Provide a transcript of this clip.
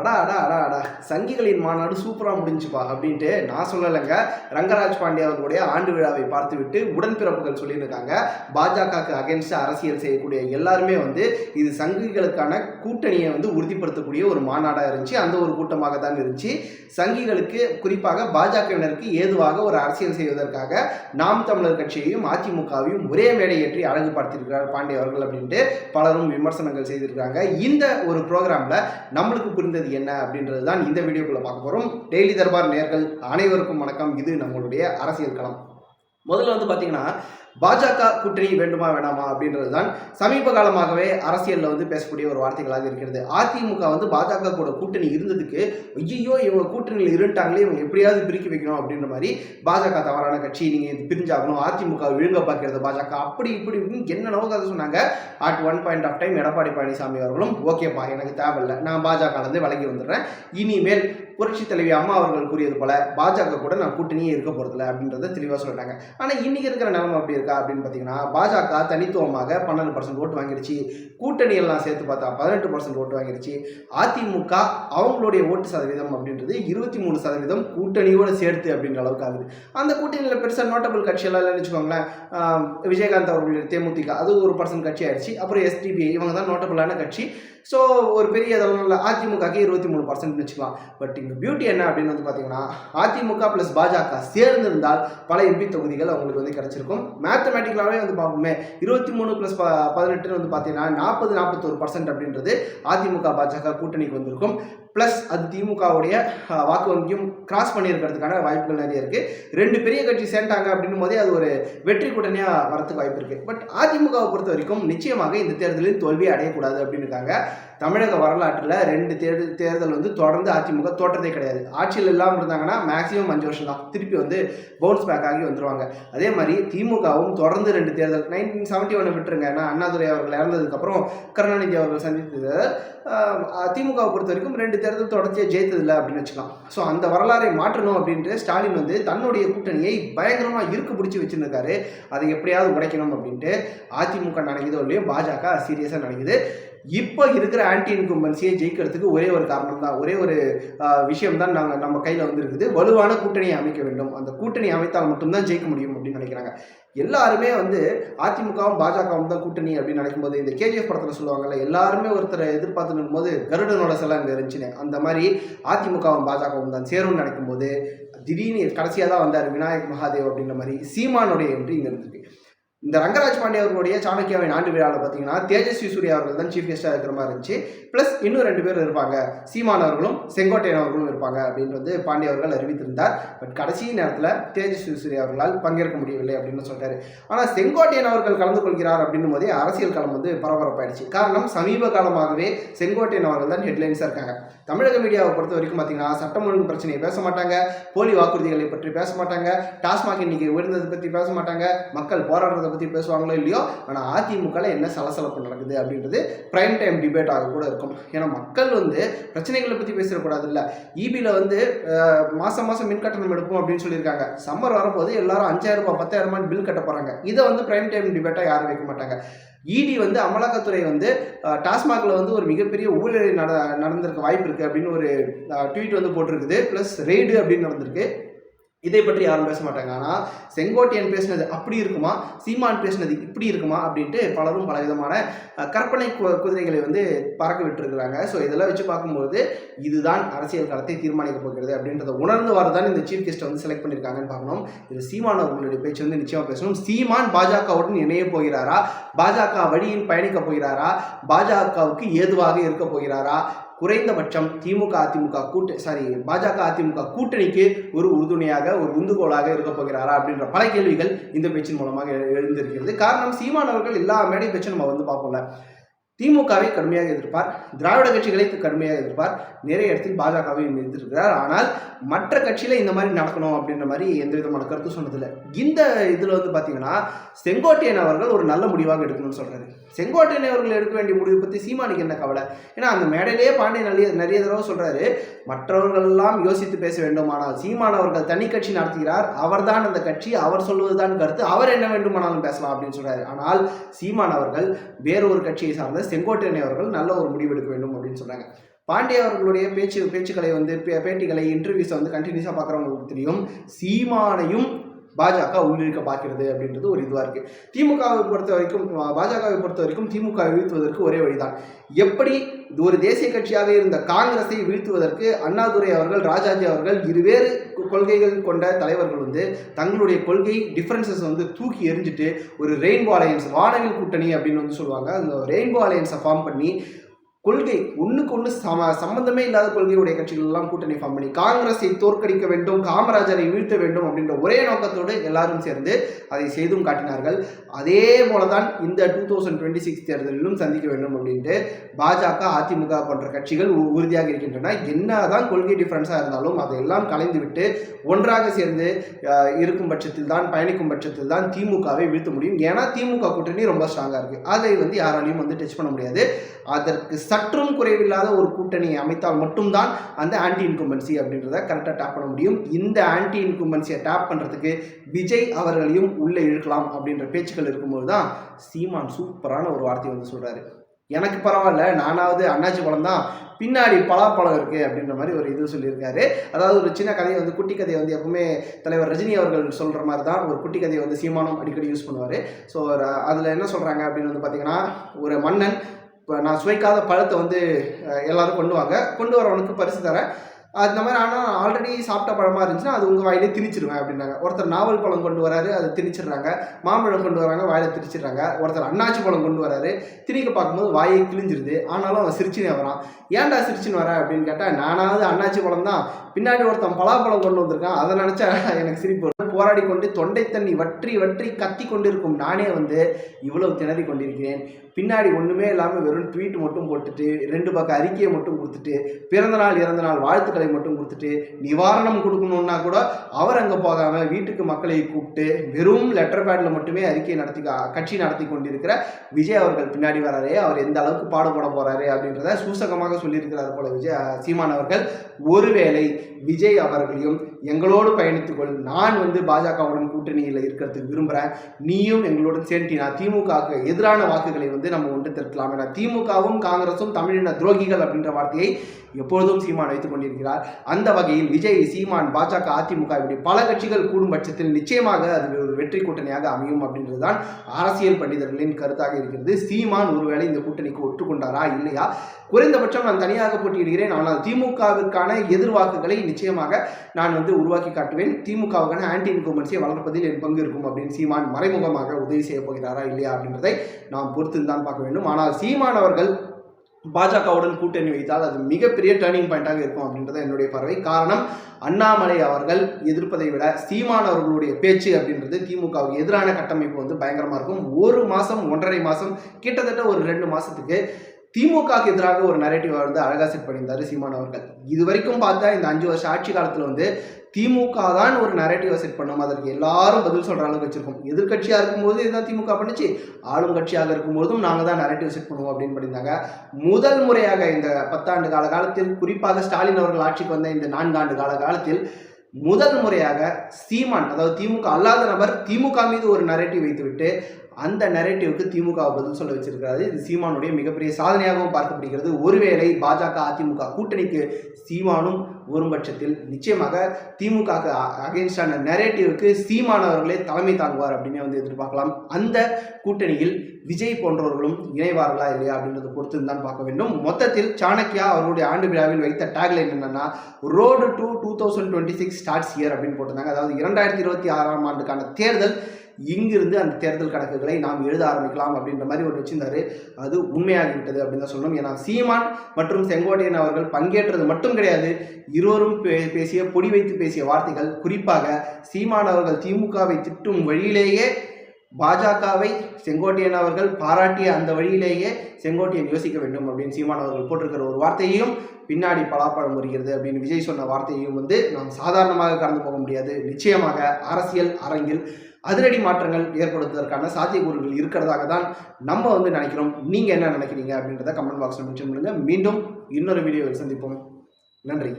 அடா அடா அடா அடா. சங்கிகளின் மாநாடு சூப்பராக முடிஞ்சுப்பா அப்படின்ட்டு நான் சொல்லலைங்க. ரங்கராஜ் பாண்டே அவர்களுடைய ஆண்டு விழாவை பார்த்துவிட்டு உடன்பிறப்புகள் சொல்லியிருக்காங்க. பாஜகவுக்கு அகேன்ஸ்ட் அரசியல் செய்யக்கூடிய எல்லாருமே வந்து இது சங்கிகளுக்கான கூட்டணியை வந்து உறுதிப்படுத்தக்கூடிய ஒரு மாநாடாக இருந்துச்சு. அந்த ஒரு கூட்டமாக தான் இருந்துச்சு. சங்கிகளுக்கு குறிப்பாக பாஜகவினருக்கு ஏதுவாக ஒரு அரசியல் செய்வதற்காக நாம் தமிழர் கட்சியையும் அதிமுகவையும் ஒரே மேடை ஏற்றி அழகு பார்த்திருக்கிறார் பாண்டே அவர்கள் அப்படின்ட்டு பலரும் விமர்சனங்கள் செய்திருக்காங்க இந்த ஒரு ப்ரோக்ராமில் நம்மளுக்கு புரிந்தது என்ன அப்படின்றது தான் இந்த வீடியோக்குள்ளே பார்க்க போகிறோம் டெய்லி தர்பார் நேர்கள் அனைவருக்கும் வணக்கம். இது நம்மளுடைய அரசியல் களம். முதல்ல வந்து பார்த்தீங்கன்னா பாஜக கூட்டணி வேண்டுமா வேணாமா அப்படின்றது தான் சமீப காலமாகவே அரசியலில் வந்து பேசக்கூடிய ஒரு வார்த்தைகளாக இருக்கிறது. அதிமுக வந்து பாஜக கூட கூட்டணி இருந்ததுக்கு ஐயோ இவங்க கூட்டணியில் இருட்டாங்களே இவங்க எப்படியாவது பிரிக்க வைக்கணும் அப்படின்ற மாதிரி பாஜக தவறான கட்சி நீங்கள் இது பிரிஞ்சாகணும் அதிமுக விழுங்க பார்க்கிறது பாஜக அப்படி இப்படி இப்படின்னு என்னென்னவோ கதை சொன்னாங்க. At one point of time Edappadi Palaniswami அவர்களும் ஓகேப்பா எனக்கு தேவையில்லை நான் பாஜகலேருந்து விலகி வந்துடுறேன். இனிமேல் புரட்சி தலைவி அம்மா அவர்கள் கூறியது போல பாஜக கூட நான் கூட்டணியே இருக்க போகிறதில்ல அப்படின்றத தெளிவாக சொல்லிட்டாங்க. ஆனால் இன்னைக்கு இருக்கிற நிலைமை அப்படி இருக்கா அப்படின்னு பார்த்தீங்கன்னா பாஜக தனித்துவமாக பன்னெண்டு பர்சன்ட் ஓட்டு வாங்கிடுச்சு கூட்டணி எல்லாம் சேர்த்து பார்த்தா பதினெட்டு பர்சன்ட் ஓட்டு வாங்கிடுச்சு அதிமுக அவங்களுடைய ஓட்டு சதவீதம் அப்படின்றது இருபத்தி மூணு சதவீதம் கூட்டணியோடு சேர்த்து அப்படின்ற அளவுக்கு ஆகுது. அந்த கூட்டணியில் பெருசாக நோட்டபிள் கட்சியெல்லாம் இல்லைன்னு வச்சுக்கோங்களேன். விஜயகாந்த் அவர்களுடைய தேமுதிக அது ஒரு பர்சன்ட் கட்சி ஆயிடுச்சு. அப்புறம் எஸ்டிபிஐ இவங்க தான் நோட்டபிளான கட்சி. ஸோ ஒரு பெரிய அளவில் அதிமுகக்கு இருபத்தி மூணு பர்சன்ட் வச்சுக்கலாம். பட் இங்கே பியூட்டி என்ன அப்படின்னு வந்து பார்த்தீங்கன்னா அதிமுக ப்ளஸ் பாஜக சேர்ந்திருந்தால் பல எம்பி தொகுதிகள் அவங்களுக்கு வந்து கிடைச்சிருக்கும். மேத்தமேட்டிக்கலாகவே வந்து பார்ப்போமே இருபத்தி மூணு ப்ளஸ் ப பதினெட்டுன்னு வந்து பார்த்தீங்கன்னா நாற்பது நாற்பத்தோரு பர்சன்ட் அப்படின்றது அதிமுக பாஜக கூட்டணிக்கு வந்திருக்கும். ப்ளஸ் அது திமுகவுடைய வாக்கு வங்கியும் கிராஸ் பண்ணியிருக்கிறதுக்கான வாய்ப்புகள் நிறைய இருக்குது ரெண்டு பெரிய கட்சி சேர்ந்தாங்க அப்படின்னும் போதே அது ஒரு வெற்றி கூட்டணியாக வரதுக்கு வாய்ப்பு இருக்குது பட் அதிமுகவை பொறுத்த வரைக்கும் நிச்சயமாக இந்த தேர்தலில் தோல்வி அடையக்கூடாது அப்படின்னு இருக்காங்க தமிழக வரலாற்றில் ரெண்டு தேர்தல் தேர்தல் வந்து தொடர்ந்து அதிமுக தோற்றதே கிடையாது. ஆட்சியில் இல்லாமல் இருந்தாங்கன்னா மேக்ஸிமம் அஞ்சு வருஷம் தான். திருப்பி வந்து பவுன்ஸ் பேக் ஆகி வந்துருவாங்க. அதே மாதிரி திமுகவும் தொடர்ந்து ரெண்டு தேர்தல் நைன்டீன் செவன்ட்டி ஒன்று விட்டுருங்க. ஏன்னா அண்ணாதுரை அவர்கள் இறந்ததுக்கப்புறம் கருணாநிதி அவர்கள் சந்தித்தது. திமுகவை பொறுத்த வரைக்கும் ரெண்டு தேர்தல் தொடர்ச்சியாக ஜெயித்ததில்லை அப்படின்னு வச்சுக்கலாம். ஸோ அந்த வரலாறை மாற்றணும் அப்படின்ட்டு ஸ்டாலின் வந்து தன்னுடைய கூட்டணியை பயங்கரமாக இருக்கு பிடிச்சி வச்சிருந்திருக்காரு. அதை எப்படியாவது உடைக்கணும் அப்படின்ட்டு அதிமுக நினைக்குதோ இல்லையோ பாஜக சீரியஸாக நினைக்குது. இப்போ இருக்கிற ஆன்டி இன்கும்பன்சியை ஜெயிக்கிறதுக்கு ஒரே ஒரு காரணம் தான் ஒரே ஒரு விஷயம் தான் நாங்கள் நம்ம கையில் வந்திருக்குது. வலுவான கூட்டணியை அமைக்க வேண்டும். அந்த கூட்டணி அமைத்தால் மட்டும்தான் ஜெயிக்க முடியும் அப்படின்னு நினைக்கிறாங்க. எல்லாருமே வந்து அதிமுகவும் பாஜகவும் தான் கூட்டணி அப்படின்னு நினைக்கும் போது இந்த கேஜிஎஃப் படத்தில் சொல்லுவாங்கல்ல எல்லாருமே ஒருத்தரை எதிர்பார்த்து நிற்கும்போது கருடனோட சிலை அங்கே இருந்துச்சுன்னு. அந்த மாதிரி அதிமுகவும் பாஜகவும் தான் சேரும்னு நினைக்கும் போது திடீர்னு கடைசியாக தான் வந்தார் விநாயக் மகாதேவ் அப்படின்ற மாதிரி சீமானுடைய என்று இங்கே இருந்திருக்கு. இந்த ரங்கராஜ் பாண்டே அவர்களுடைய சாணக்கியாவின் ஆண்டு விழாவில் பார்த்தீங்கன்னா தேஜஸ்வி சூர்யா அவர்கள் தான் சீஃப் கெஸ்ட்டாக இருக்கிற மாதிரி இருந்துச்சு. ப்ளஸ் இன்னும் ரெண்டு பேர் இருப்பாங்க. சீமான் அவர்களும் செங்கோட்டையன் அவர்களும் இருப்பாங்க அப்படின்னு வந்து பாண்டே அவர்கள் அறிவித்திருந்தார். பட் கடைசி நேரத்தில் தேஜஸ்வி சூர்யா அவர்களால் பங்கேற்க முடியவில்லை அப்படின்னு சொல்கிறாரு ஆனால் செங்கோட்டையன் அவர்கள் கலந்து கொள்கிறார் அப்படின்னும் போதே அரசியல் களம் வந்து பரபரப்பாயிடுச்சு. காரணம் சமீப காலமாகவே செங்கோட்டையன் அவர்கள் தான் ஹெட்லைன்ஸாக இருக்காங்க. தமிழக மீடியாவை பொறுத்த வரைக்கும் பார்த்தீங்கன்னா சட்டம் ஒழுங்கு பிரச்சனையை பேச மாட்டாங்க. போலி வாக்குறுதிகளை பற்றி பேச மாட்டாங்க. டாஸ்மாக் இன்னைக்கு உயர்ந்ததை பற்றி பேச மாட்டாங்க. மக்கள் போராடுறதை பற்றி பேசுவாங்களோ இல்லையோ ஆனால் அதிமுகவில் என்ன சலசலப்பு நடக்குது அப்படின்றது ப்ரைம் டைம் டிபேட் ஆக கூட இருக்கும். ஏன்னா மக்கள் வந்து பிரச்சனைகளை பற்றி பேசிடக்கூடாது இல்லை இபியில் வந்து மாதம் மாதம் மின் கட்டணம் எடுப்போம் அப்படின்னு சொல்லியிருக்காங்க. சம்மர் வரும்போது எல்லாரும் அஞ்சாயிரம் ரூபாய் பத்தாயிரம் ரூபாய் பில் கட்ட போகிறாங்க இதை வந்து ப்ரைம் டைம் டிபேட்டாக யாரும் வைக்க மாட்டாங்க. இடி வந்து அமலாக்கத்துறை வந்து டாஸ்மாகில் வந்து ஒரு மிகப்பெரிய ஊழல் நட நடந்திருக்க வாய்ப்பு இருக்குது அப்படின்னு ஒரு ட்வீட் வந்து போட்டிருக்குது. ப்ளஸ் ரெய்டு அப்படின்னு நடந்திருக்கு. இதை பற்றி யாரும் பேச மாட்டாங்க. ஆனால் செங்கோட்டையன் பேசினது அப்படி இருக்குமா? சீமான் பேசினது இப்படி இருக்குமா? அப்படின்ட்டு பலரும் பலவிதமான விதமான கற்பனை குதிரைகளை வந்து பறக்க விட்டுருக்குறாங்க. ஸோ இதெல்லாம் வச்சு பார்க்கும்போது இதுதான் அரசியல் காலத்தை தீர்மானிக்க போகிறது அப்படின்றத உணர்ந்து வரதான் இந்த சீஃப் கெஸ்ட்டை வந்து செலக்ட் பண்ணியிருக்காங்கன்னு பார்க்கணும். இது சீமான் அவர்களுடைய பேச்சு வந்து நிச்சயமாக பேசணும். சீமான் பாஜகவுடன் இணைய போகிறாரா? பாஜக வழியில் பயணிக்க போகிறாரா? பாஜகவுக்கு ஏதுவாக இருக்க போகிறாரா? குறைந்தபட்சம் திமுக அதிமுக கூட்ட சாரி பாஜக அதிமுக கூட்டணிக்கு ஒரு உறுதுணையாக ஒரு உந்துகோலாக இருக்க போகிறாரா அப்படின்ற பல கேள்விகள் இந்த பேச்சின் மூலமாக எழுந்திருக்கிறது. காரணம் சீமான் அவர்கள் எல்லா மேடை பேச்சும் நம்ம வந்து பார்ப்போம்ல. திமுகவை கடுமையாக எதிர்ப்பார் திராவிட கட்சிகளை கடுமையாக எதிர்ப்பார் நிறைய இடத்தில் பாஜகவை எதிர்க்கிறார். ஆனால் மற்ற கட்சியில் இந்த மாதிரி நடக்கணும் அப்படின்ற மாதிரி எந்த விதமான கருத்து சொன்னதில்லை. இந்த இதில் வந்து பார்த்தீங்கன்னா செங்கோட்டையன் அவர்கள் ஒரு நல்ல முடிவாக எடுக்கணும்னு சொல்கிறாரு செங்கோட்டையன் அவர்கள் எடுக்க வேண்டிய முடிவு பற்றி சீமானுக்கு என்ன கவலை? ஏன்னா அந்த மேடையிலேயே பாண்டியன் நிறைய நிறைய தடவை சொல்கிறாரு மற்றவர்களெல்லாம் யோசித்து பேச வேண்டும் ஆனால் சீமான் அவர்கள் தனி கட்சி நடத்துகிறார் அவர்தான் அந்த கட்சி அவர் சொல்வதுதான் கருத்து அவர் என்ன வேண்டுமானாலும் பேசலாம் அப்படின்னு சொல்கிறாரு ஆனால் சீமான் அவர்கள் வேறொரு கட்சியை சார்ந்த செங்கோட்டையன் அவர்கள் நல்ல ஒரு முடிவு எடுக்க வேண்டும் அப்படின்னு சொல்கிறாங்க பாண்டிய அவர்களுடைய பேச்சு பேச்சுக்களை வந்து பே- பேட்டிகளை இன்டர்வியூஸை வந்து கண்டினியூஸாக பார்க்குறவங்களுக்கு தெரியும் சீமானையும் பாஜக உள்ளிருக்க பார்க்கிறது அப்படின்றது ஒரு இதுவாக இருக்கு. திமுகவை பொறுத்த வரைக்கும் பாஜகவை பொறுத்த வரைக்கும் திமுக வீழ்த்துவதற்கு ஒரே வழிதான். எப்படி ஒரு தேசிய கட்சியாக இருந்த காங்கிரஸை வீழ்த்துவதற்கு அண்ணாதுரை அவர்கள் ராஜாஜி அவர்கள் இருவேறு கொள்கைகள் கொண்ட தலைவர்கள் வந்து தங்களுடைய கொள்கை டிஃப்ரென்சஸ் வந்து தூக்கி எரிஞ்சிட்டு ஒரு ரெயின்போ அலையன்ஸ் வானவில் கூட்டணி அப்படின்னு வந்து சொல்லுவாங்க. அந்த ரெயின்போ அலையன்ஸை ஃபார்ம் பண்ணி கொள்கை ஒன்றுக்கு ஒன்று சம சம்பந்தமே இல்லாத கொள்கையுடைய கட்சிகள் எல்லாம் கூட்டணி ஃபார்ம் பண்ணி காங்கிரஸை தோற்கடிக்க வேண்டும் காமராஜரை வீழ்த்த வேண்டும் அப்படின்ற ஒரே நோக்கத்தோடு எல்லாரும் சேர்ந்து அதை செய்தும் காட்டினார்கள். அதே போல தான் இந்த டூ தௌசண்ட் டுவெண்ட்டி சிக்ஸ் தேர்தலிலும் சந்திக்க வேண்டும் அப்படின்ட்டு பாஜக அதிமுக போன்ற கட்சிகள் உ- உறுதியாக இருக்கின்றன. என்னதான் கொள்கை டிஃப்ரென்ஸாக இருந்தாலும் அதையெல்லாம் கலைந்துவிட்டு ஒன்றாக சேர்ந்து இருக்கும் பட்சத்தில் தான் பயணிக்கும் பட்சத்தில் தான் திமுகவை வீழ்த்த முடியும். ஏன்னா திமுக கூட்டணி ரொம்ப ஸ்ட்ராங்காக இருக்குது அதை வந்து யாராலையும் வந்து டச் பண்ண முடியாது. அதற்கு சற்றும் குறைவில்லாத ஒரு கூட்டணியை அமைத்தால் மட்டும்தான் அந்த ஆன்டி இன்கும்பன்சி அப்படின்றத கரெக்டாக டேப் பண்ண முடியும். இந்த ஆன்டி இன்கும்பன்சியை டேப் பண்ணுறதுக்கு விஜய் அவர்களையும் உள்ளே இழுக்கலாம் அப்படின்ற பேச்சுக்கள் இருக்கும்போது தான் சீமான் சூப்பரான ஒரு வார்த்தையை வந்து சொல்கிறாரு எனக்கு பரவாயில்ல நானாவது அண்ணாச்சி பழம் தான் பின்னாடி பலாப்பழம் இருக்குது அப்படின்ற மாதிரி ஒரு இது சொல்லியிருக்காரு. அதாவது ஒரு சின்ன கதையை வந்து குட்டி கதையை வந்து எப்பவுமே தலைவர் ரஜினி அவர்கள் சொல்கிற மாதிரி தான் ஒரு குட்டி கதையை வந்து சீமானம் அடிக்கடி யூஸ் பண்ணுவார். ஸோ அதில் என்ன சொல்கிறாங்க அப்படின்னு வந்து பார்த்தீங்கன்னா ஒரு மன்னன் இப்போ நான் சுவைக்காத பழத்தை வந்து அஹ், எல்லாரும் கொண்டு வாங்க கொண்டு வரவனுக்கு பரிசு தரேன். அந்த மாதிரி ஆனால் ஆல்ரெடி சாப்பிட்ட பழமாக இருந்துச்சுன்னா அது உங்கள் வாயிலே திணிச்சிருவேன் அப்படின்னாங்க. ஒருத்தர் நாவல் பழம் கொண்டு வராரு அதை திணிச்சிடுறாங்க. மாம்பழம் கொண்டு வராங்க வாயில திணிச்சிடுறாங்க. ஒருத்தர் அன்னாச்சி பழம் கொண்டு வராரு. திணிக்க பார்க்கும்போது வாயை கிழிஞ்சிருது. ஆனாலும் அவன் சிரிச்சுனே வரான். ஏன்டா சிரிச்சுன்னு வர? அப்படின்னு கேட்டால் நானாவது அன்னாச்சி பழம் தான். பின்னாடி ஒருத்தன் பலாப்பழம் கொண்டு வந்திருக்கான். அதை நினச்சா எனக்கு சிரிப்பு போராடி கொண்டு தொண்டை தண்ணி வற்றி வற்றி கத்தி கொண்டிருக்கும் நானே வந்து இவ்வளவு திணறி கொண்டிருக்கிறேன். பின்னாடி ஒன்றுமே இல்லாமல் வெறும் ட்வீட் மட்டும் போட்டுட்டு ரெண்டு பக்கம் அறிக்கையை மட்டும் கொடுத்துட்டு பிறந்த நாள் இறந்த நாள் வாழ்த்துக்களை மட்டும் கொடுத்துட்டு நிவாரணம் கொடுக்கணுன்னா கூட அவர் அங்கே போகாமல் வீட்டுக்கு மக்களை கூப்பிட்டு வெறும் லெட்டர் பேடில் மட்டுமே அறிக்கை நடத்தி கட்சி நடத்தி கொண்டிருக்கிற விஜய் அவர்கள் பின்னாடி வராரே அவர் எந்த அளவுக்கு பாடுபட போகிறாரு அப்படின்றத சூசகமாக சொல்லியிருக்கிறார் போல விஜய் சீமான் அவர்கள். ஒருவேளை விஜய் அவர்களையும் எங்களோடு பயணித்துக்கொள். நான் வந்து பாஜகவுடன் கூட்டணியில் இருக்கிறதுக்கு விரும்புகிறேன் நீயும் எங்களுடன் சேர்த்தினா திமுகவுக்கு எதிரான வாக்குகளை வந்து நம்ம ஒன்று திரட்டலாம். என திமுகவும் காங்கிரஸும் தமிழின துரோகிகள் அப்படின்ற வார்த்தையை எப்பொழுதும் சீமான் வைத்துக் கொண்டிருக்கிறார். அந்த வகையில் விஜய் சீமான் பாஜக அதிமுக இப்படி பல கட்சிகள் கூடும் பட்சத்தில் நிச்சயமாக அது ஒரு வெற்றி கூட்டணியாக அமையும் அப்படின்றதுதான் அரசியல் பண்டிதர்களின் கருத்தாக இருக்கிறது. சீமான் ஒருவேளை இந்த கூட்டணிக்கு ஒற்றுக்கொண்டாரா இல்லையா? குறைந்தபட்சம் நான் தனியாக போட்டியிடுகிறேன். ஆனால் திமுகவிற்கான எதிர்வாக்குகளை நிச்சயமாக நான் வந்து உருவாக்கி காட்டுவேன். திமுகவுக்கான ஆன்டி இன்கம்பன்சியை வளர்ப்பதில் என் பங்கு இருக்கும் அப்படின்னு சீமான் மறைமுகமாக உதவி செய்ய போகிறாரா இல்லையா அப்படின்றதை நாம் பொறுத்து தான் பார்க்க வேண்டும். ஆனால் சீமான் அவர்கள் பாஜகவுடன் கூட்டணி வைத்தால் அது மிகப்பெரிய டேர்னிங் பாயிண்டாக இருக்கும் அப்படின்றது என்னுடைய பார்வை. காரணம் அண்ணாமலை அவர்கள் எதிர்ப்பதை விட சீமான் அவர்களுடைய பேச்சு அப்படின்றது திமுகவுக்கு எதிரான கட்டமைப்பு வந்து பயங்கரமாக இருக்கும். ஒரு மாதம் ஒன்றரை மாதம் கிட்டத்தட்ட ஒரு ரெண்டு மாதத்துக்கு திமுகவுக்கு எதிராக ஒரு நரேட்டிவ் வந்து அழகா செட் பண்ணியிருந்தார் சீமான் அவர்கள். இது வரைக்கும் பார்த்தா இந்த அஞ்சு வருஷம் ஆட்சி காலத்தில் வந்து திமுக தான் ஒரு நரேட்டிவை செட் பண்ணும். அதற்கு எல்லாரும் பதில் சொல்கிற அளவுக்கு வச்சிருக்கோம். எதிர்கட்சியாக இருக்கும்போது இதுதான் திமுக பண்ணிச்சு. ஆளும் கட்சியாக இருக்கும்போதும் நாங்கள் தான் நரேட்டிவ் செட் பண்ணுவோம் அப்படின்னு பண்ணியிருந்தாங்க. முதல் முறையாக இந்த பத்தாண்டு கால காலத்தில் குறிப்பாக ஸ்டாலின் அவர்கள் ஆட்சிக்கு வந்த இந்த நான்காண்டு கால காலத்தில் முதல் முறையாக சீமான் அதாவது திமுக அல்லாத நபர் திமுக மீது ஒரு நரேட்டிவ் வைத்துவிட்டு அந்த நரேட்டிவ்க்கு திமுக பதில் சொல்ல வச்சிருக்காரு இது சீமானுடைய மிகப்பெரிய சாதனையாகவும் பார்க்கப்படுகிறது. ஒருவேளை பாஜக அதிமுக கூட்டணிக்கு சீமானும் வரும் பட்சத்தில் நிச்சயமாக திமுக அகேன்ஸ்டான நரேட்டிவ்க்கு சீமானவர்களே தலைமை தாங்குவார் அப்படின்னு வந்து எதிர்பார்க்கலாம். அந்த கூட்டணியில் விஜய் போன்றவர்களும் இணைவார்களா இல்லையா அப்படின்றத பொறுத்து தான் பார்க்க வேண்டும். மொத்தத்தில் சாணக்கியா அவருடைய ஆண்டு விழாவில் வைத்த டேக்லைன் என்னன்னா road to two thousand twenty six starts year அப்படின்னு போட்டிருந்தாங்க. அதாவது இரண்டாயிரத்தி இருபத்தி ஆறாம் ஆண்டுக்கான தேர்தல் இங்கிருந்து அந்த தேர்தல் கணக்குகளை நாம் எழுத ஆரம்பிக்கலாம் அப்படின்ற மாதிரி ஒரு வச்சிருந்தாரு. அது உண்மையாகிவிட்டது அப்படின்னு தான் சொல்லணும். ஏன்னா சீமான் மற்றும் செங்கோட்டையன் அவர்கள் பங்கேற்றது மட்டும் கிடையாது இருவரும் பே- பேசிய பொடி வைத்து பேசிய வார்த்தைகள் குறிப்பாக சீமான் அவர்கள் திமுகவை திட்டும் வழியிலேயே பாஜகவை செங்கோட்டையன் அவர்கள் பாராட்டிய அந்த வழியிலேயே செங்கோட்டையன் யோசிக்க வேண்டும் அப்படின்னு சீமான் அவர்கள் போட்டிருக்கிற ஒரு வார்த்தையையும் பின்னாடி பலாப்பழம் வருகிறது அப்படின்னு விஜய் சொன்ன வார்த்தையையும் வந்து நாம் சாதாரணமாக கடந்து போக முடியாது. நிச்சயமாக அரசியல் அரங்கில் அதிரடி மாற்றங்கள் ஏற்படுத்துவதற்கான சாத்தியக்கூறுகள் இருக்கிறதாக தான் நம்ம வந்து நினைக்கிறோம். நீங்கள் என்ன நினைக்கிறீங்க அப்படின்றத கமெண்ட் பாக்ஸில் மென்ஷன் பண்ணுங்கள் மீண்டும் இன்னொரு வீடியோவில் சந்திப்போம். நன்றி.